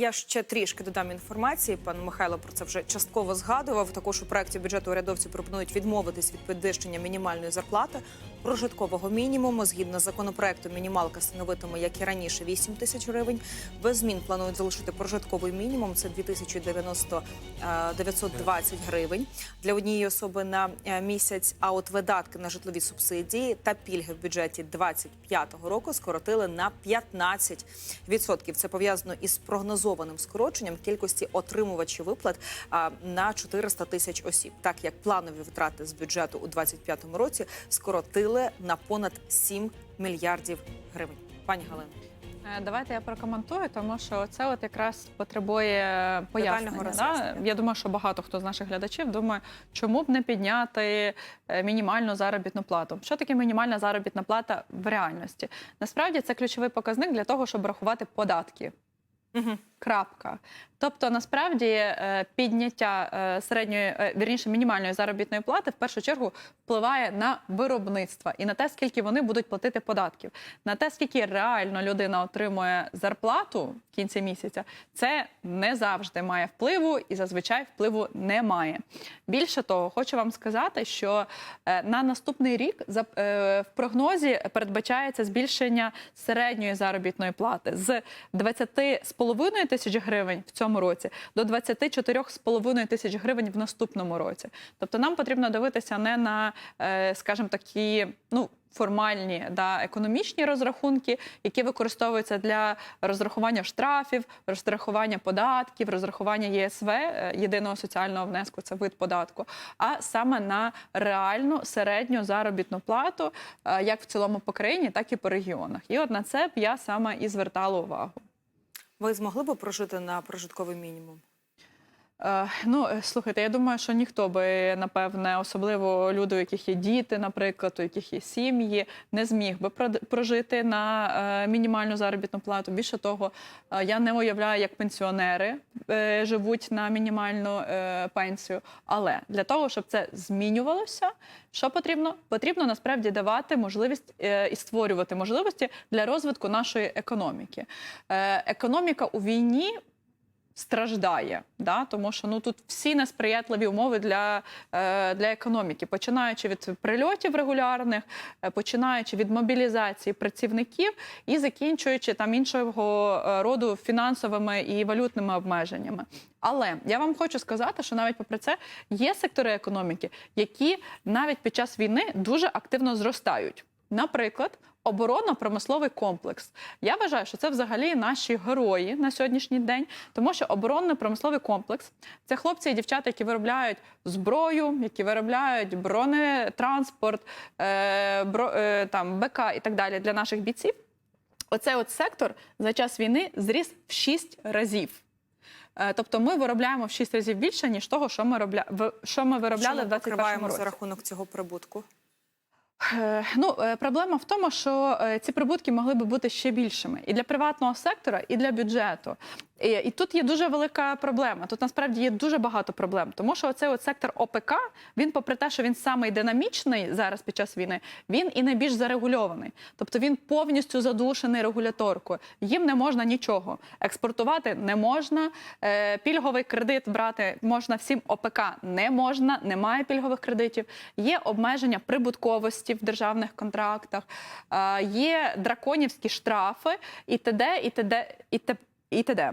Я ще трішки додам інформації. Пан Михайло про це вже частково згадував. Також у проекті бюджету урядовці пропонують відмовитись від підвищення мінімальної зарплати прожиткового мінімуму. Згідно з законопроектом, мінімалка становитиме, як і раніше, 8 тисяч гривень. Без змін планують залишити прожитковий мінімум. Це 2090 е, 920 гривень для однієї особи на е, місяць. А от видатки на житлові субсидії та пільги в бюджеті 25-го року скоротили на 15%. Це пов'язано із прогнозованим скороченням кількості отримувачів виплат на 400 тисяч осіб. Так як планові витрати з бюджету у 25-му році скоротили на понад 7 мільярдів гривень. Пані Галина. Е, Давайте я прокоментую, тому що це от якраз потребує пояснення. Да? Я думаю, що багато хто з наших глядачів думає, чому б не підняти е, мінімальну заробітну плату. Що таке мінімальна заробітна плата в реальності? Насправді це ключовий показник для того, щоб рахувати податки. Угу. Крапка. Тобто, насправді е, підняття е, середньої, е, вірніше, мінімальної заробітної плати в першу чергу впливає на виробництво і на те, скільки вони будуть платити податків, на те, скільки реально людина отримує зарплату в кінці місяця, це не завжди має впливу і зазвичай впливу немає. Більше того, хочу вам сказати, що на наступний рік в прогнозі передбачається збільшення середньої заробітної плати з 20,5 тисяч гривень в цьому році до 24,5 тисяч гривень в наступному році. Тобто нам потрібно дивитися не на, е, скажімо, такі, ну. Формальні да, економічні розрахунки, які використовуються для розрахування штрафів, розрахування податків, розрахування ЄСВ е, єдиного соціального внеску, це вид податку, а саме на реальну середню заробітну плату, е, як в цілому по країні, так і по регіонах. І от на це б я саме і звертала увагу. Ви змогли б прожити на прожитковий мінімум? Е, Ну, е, слухайте, я думаю, що ніхто би, напевне, особливо люди, у яких є діти, наприклад, у яких є сім'ї, не зміг би прожити на е, мінімальну заробітну плату. Більше того, я не уявляю, як пенсіонери живуть на мінімальну пенсію. Але для того, щоб це змінювалося, що потрібно? Потрібно насправді давати можливість і створювати можливості для розвитку нашої економіки. Економіка у війні страждає, да? тому що ну тут всі несприятливі умови для, е, для економіки, починаючи від прильотів регулярних, е, починаючи від мобілізації працівників і закінчуючи там іншого е, роду фінансовими і валютними обмеженнями. Але я вам хочу сказати, що навіть попри це є сектори економіки, які навіть під час війни дуже активно зростають. Наприклад, оборонно-промисловий комплекс. Я вважаю, що це взагалі наші герої на сьогоднішній день, тому що оборонно-промисловий комплекс це хлопці і дівчата, які виробляють зброю, які виробляють бронетранспорт, е, бро, е, там БК і так далі для наших бійців. Оцей от сектор за час війни зріс в 6 разів. Е, Тобто ми виробляємо в 6 разів більше, ніж того, що ми, робля... в- що ми виробляли Що в ми 21 покриваємо році. за рахунок цього прибутку? Е, Ну, е, проблема в тому, що е, ці прибутки могли би бути ще більшими і для приватного сектора, і для бюджету. І, і тут є дуже велика проблема. Тут насправді є дуже багато проблем, тому що оцей от сектор ОПК, він, попри те, що він самий динамічний зараз під час війни, він і найбільш зарегульований. Тобто він повністю задушений регуляторкою. Їм не можна нічого експортувати не можна. Е, пільговий кредит брати можна всім ОПК не можна, немає пільгових кредитів. Є обмеження прибутковості в державних контрактах, е, є драконівські штрафи і т.д. і т.д. і т.д.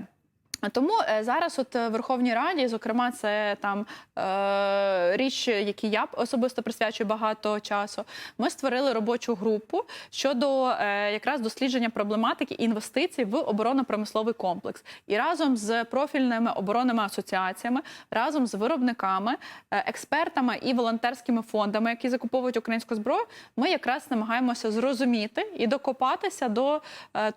Тому е, зараз, от е, в Верховній Раді, зокрема, це там е, річ, якій я особисто присвячую багато часу. Ми створили робочу групу щодо е, якраз дослідження проблематики інвестицій в оборонно-промисловий комплекс. І разом з профільними оборонними асоціаціями, разом з виробниками, е, експертами і волонтерськими фондами, які закуповують українську зброю, ми якраз намагаємося зрозуміти і докопатися до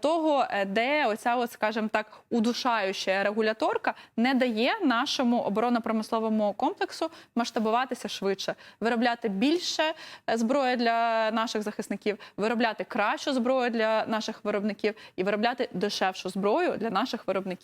того, де оця, от, скажімо так, удушаюча регуляторка не дає нашому оборонно-промисловому комплексу масштабуватися швидше, виробляти більше е, зброї для наших захисників, виробляти кращу зброю для наших виробників і виробляти дешевшу зброю для наших виробників.